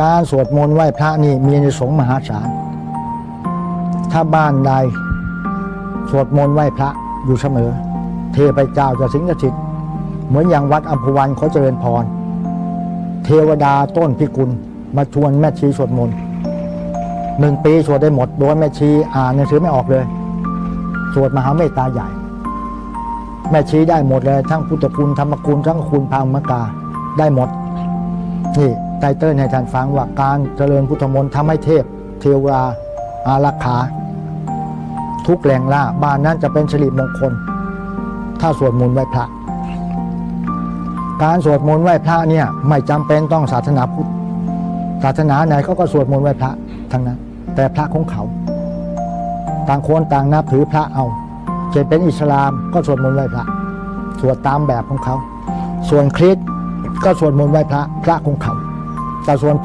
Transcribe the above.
การสวดมนต์ไหว้พระนี่มีอานิสงส์มหาศาล ถ้าบ้านใดสวดมนต์ไหว้พระอยู่เสมอ เทพเจ้าจะสิงสถิต เหมือนอย่างวัดอัมพวันเขาเจริญพร เทวดาต้นพิกุลมาชวนแม่ชีสวดมนต์หนึ่งปีสวดได้หมด โดยแม่ชีอ่านหนังสือไม่ออกเลย สวดมหาเมตตาใหญ่ แม่ชีได้หมดเลย ทั้งพุทธคุณธรรมคุณทั้งคุณพามกาได้หมด นี่ ไตเติ้ลให้ท่านฟังว่าการเจริญพุทธมนต์ทำให้เทพ เทวดาอารักขาทุกแหล่งล่าบ้านนั้นจะเป็นสิริมงคล ถ้าสวดมนต์ไหว้พระ การสวดมนต์ไหว้พระเนี่ยไม่จำเป็นต้องศาสนาพุทธศาสนาไหนเขาก็สวดมนต์ไหว้พระทั้งนั้น แต่พระของเขา ต่างคนต่างนับถือพระเอาเช่นเป็นอิสลามก็สวดมนต์ไหว้พระ สวดตามแบบของเขา ส่วนคริสก็สวดมนต์ไหว้พระพระของเขา แต่ส่วน